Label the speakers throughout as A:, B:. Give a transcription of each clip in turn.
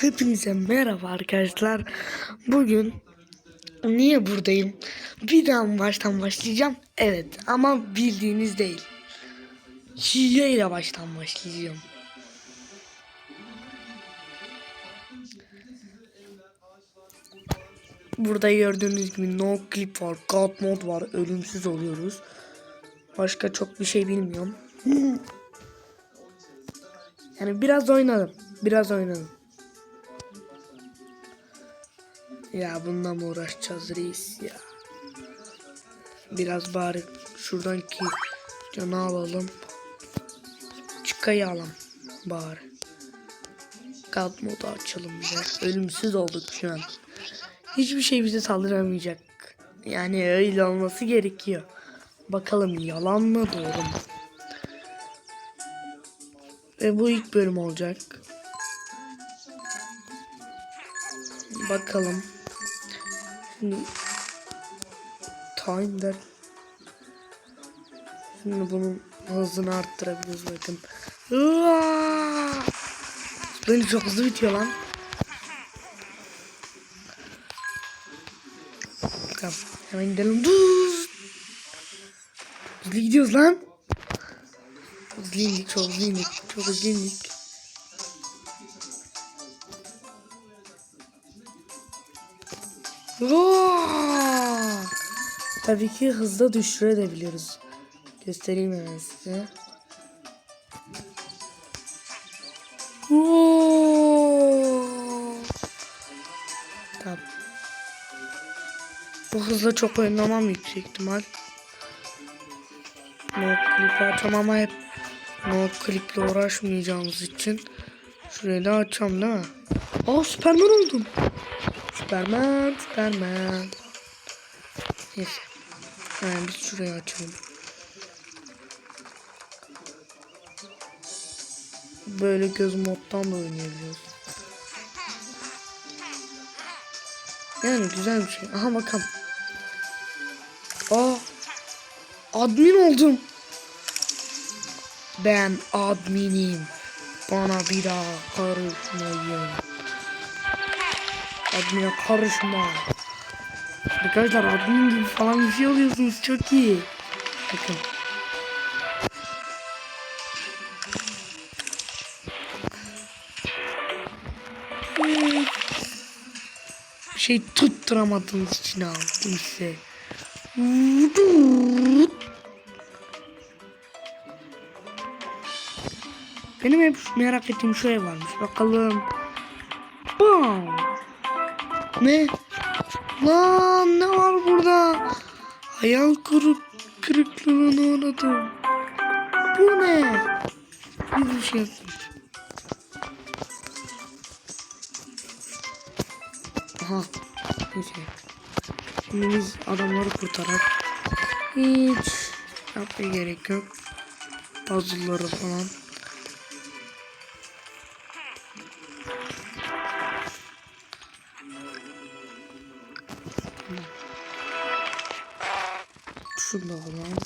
A: Hepinize merhaba arkadaşlar. Bugün niye buradayım? Bir daha baştan başlayacağım. Evet ama bildiğiniz değil. Hile ile baştan başlayacağım. Burada gördüğünüz gibi no clip var, god mod var, ölümsüz oluyoruz. Başka çok bir şey bilmiyorum. yani biraz oynadım, biraz oynadım. Ya bununla mı uğraşacağız reis ya? Biraz bari şuradan ki canı alalım. Çıkayı alalım bari. Kalp modu açalım bize. Ölümsüz olduk şu an. Hiçbir şey bize saldıramayacak. Yani öyle olması gerekiyor. Bakalım yalan mı doğru mu? Ve bu ilk bölüm olacak. Bakalım. Time der. Şimdi bunun hızını arttırabiliriz bakın. Beni çok hızlı bitiyor lan. Tamam. Hemen gidelim. Dur. Hızlı gidiyoruz lan. Hızlı çok hızlı. Çok hızlı. Tabii ki hızda düşürebiliyoruz. Göstereyim hemen size. Tamam. Bu hızla çok oynamam yüksek ihtimal. No clip açam ama hep no cliple uğraşmayacağımız için şurayı da açacağım değil mi? Aa Superman oldum. Superman, Superman. Neyse. Yani biz şurayı açalım. Böyle göz moddan da oynayabiliyoruz. Yani güzel bir şey. Aha bakalım. Aa. Admin oldum. Ben adminim. Bana bir daha karışmayın. Admin'e karışma. Arkadaşlar admin gibi falan bir şey oluyorsunuz. Çok iyi. Bakın. Bir şey tutturamadığınız için aldım size. Benim hep merak ettiğim şu ev varmış. Bakalım. Bam. Ne? Lan ne var burada? Hayal kırık kırıklığına uğradım. Bu ne? Bir şey yaptım. Aha. Neyse. Şimdi biz adamları kurtarak hiç yapmaya gerek yok. Puzzle'ları falan. Şunu da alalım.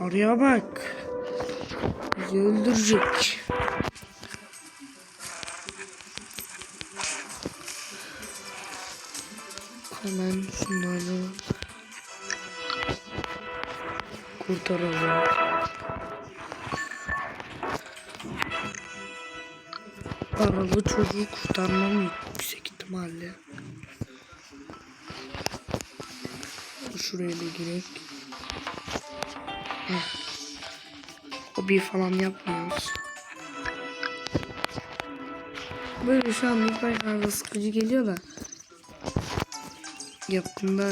A: Araya bak. Bizi öldürecek. Hemen şunları kurtaralım. Paralı çocuğu kurtarmam yüksek ihtimalle. Şuraya da girek. Heh. Hobi falan yapmıyoruz. Böyle şu an ilk başlarda sıkıcı geliyor da. Yakında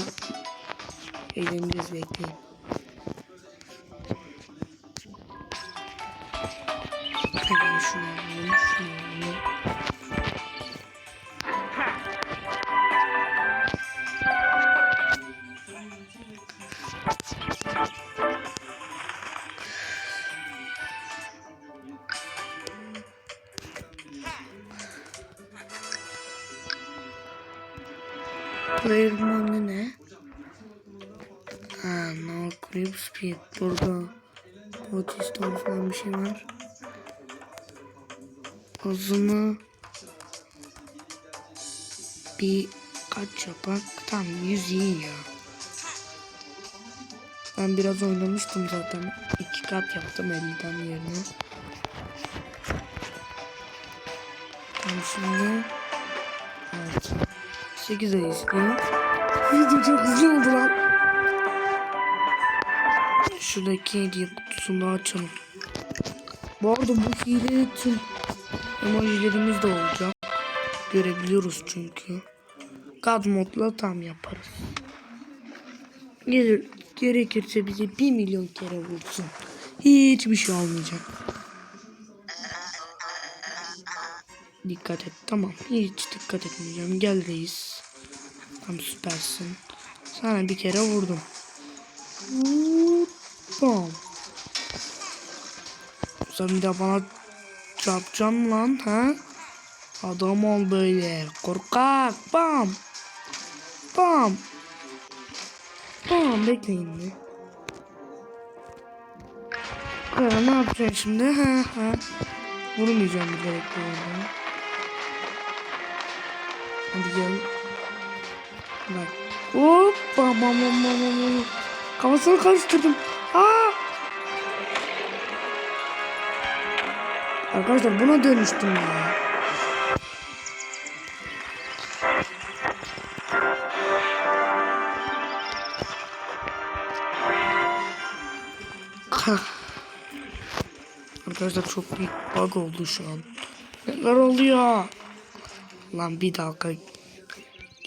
A: eğleneceğiz bekleyin. Bilmem ne. Ha, no clip speed. Burada Protestan falan bir şey var. Hızını bir kaç yapak? Tam 100 iyi ya. Ben biraz oynamıştım zaten. İki kat yaptım 50'den yerine. Tamam şimdi Evet 8 ay istiyor. Video çok hızlı oldu lan. Şuradaki hediye kutusunu açalım. Bu arada bu hile tüm emojilerimiz de olacak. Görebiliyoruz çünkü. God modla tam yaparız. Gelir, gerekirse bize 1 milyon kere vursun. Hiçbir şey olmayacak. Dikkat et tamam. Hiç dikkat etmeyeceğim. Gel reis. Tam süpersin. Sana bir kere vurdum. Bam. Sen bir de bana çarpacaksın lan ha? Adam ol böyle. Korkak. Bam. Bam. Bam. Bekleyin bir. Ya, ne yapacaksın şimdi? Ha ha. Vurmayacağım bilerek bu arada. Hadi gel. Bak. Hop. Bam bam bam bam. Kafasını karıştırdım. Aa! Arkadaşlar buna dönüştüm ya. Arkadaşlar çok büyük bug oldu şu an. Neler oluyor? Lan bir dakika.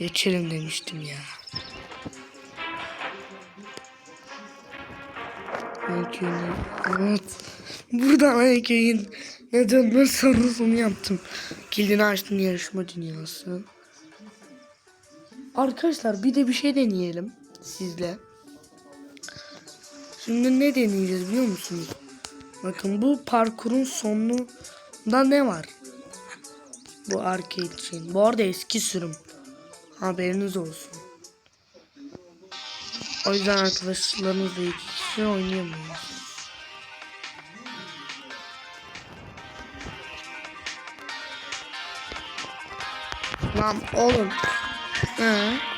A: Geçelim demiştim ya. Öykü'nün evet. Buradan Öykü'nün ne dönme sorusunu yaptım. Kilidini açtım yarışma dünyası. Arkadaşlar bir de bir şey deneyelim sizle. Şimdi ne deneyeceğiz biliyor musunuz? Bakın bu parkurun sonunda ne var? Bu arcade için. Bu arada eski sürüm. Haberiniz olsun. O yüzden arkadaşlarınızla iki kişi oynayamıyoruz. Lan oğlum. He.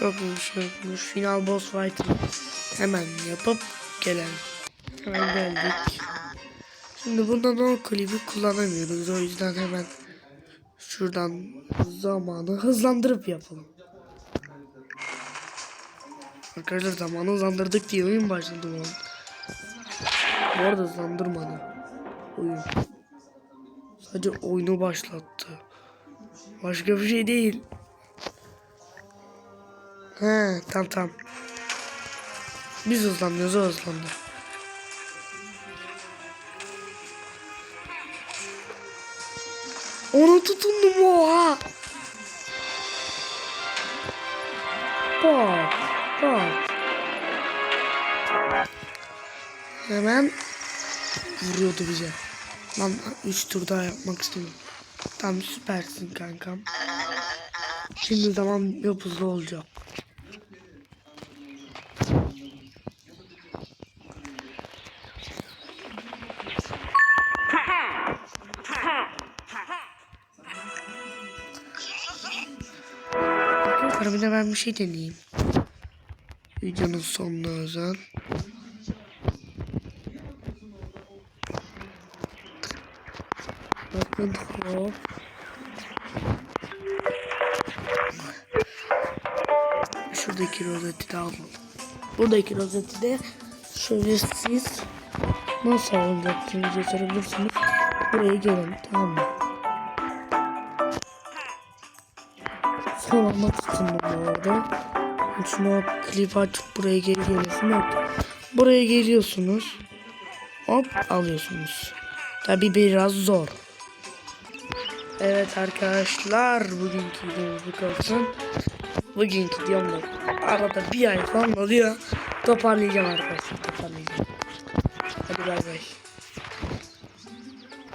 A: Çok bir şey. Final boss fight hemen yapıp gelelim. Hemen geldik. Şimdi bundan o klibi kullanamıyoruz. O yüzden hemen şuradan zamanı hızlandırıp yapalım. Arkadaşlar zamanı hızlandırdık diye oyun başladı bu. Bu arada hızlandırmadı. Oyun. Sadece oyunu başlattı. Başka bir şey değil. He tamam tamam. Biz hızlanıyoruz o hızlandı. Ona tutundum oha. Bak bak. Hemen vuruyordu bize. Lan 3 tur daha yapmak istiyorum. Tamam süpersin kankam. Şimdi zaman yapızlı olacak. Arkadaşlar bir de ben bir şey deneyeyim. Videonun sonuna özel. Bakın hop. Şuradaki rozeti de alalım. Buradaki rozeti de şöyle siz nasıl alacaksınız yazabilirsiniz. Buraya gelin tamam mı? İçin de bu arada. Şunu klip açıp buraya geri geliyorsun. Yok. Buraya geliyorsunuz. Hop alıyorsunuz. Tabi biraz zor. Evet arkadaşlar bugünkü videomuz bu kalsın. Bugünkü diyorum da arada bir ay falan oluyor. Toparlayacağım arkadaşlar toparlayacağım. Hadi bay bay.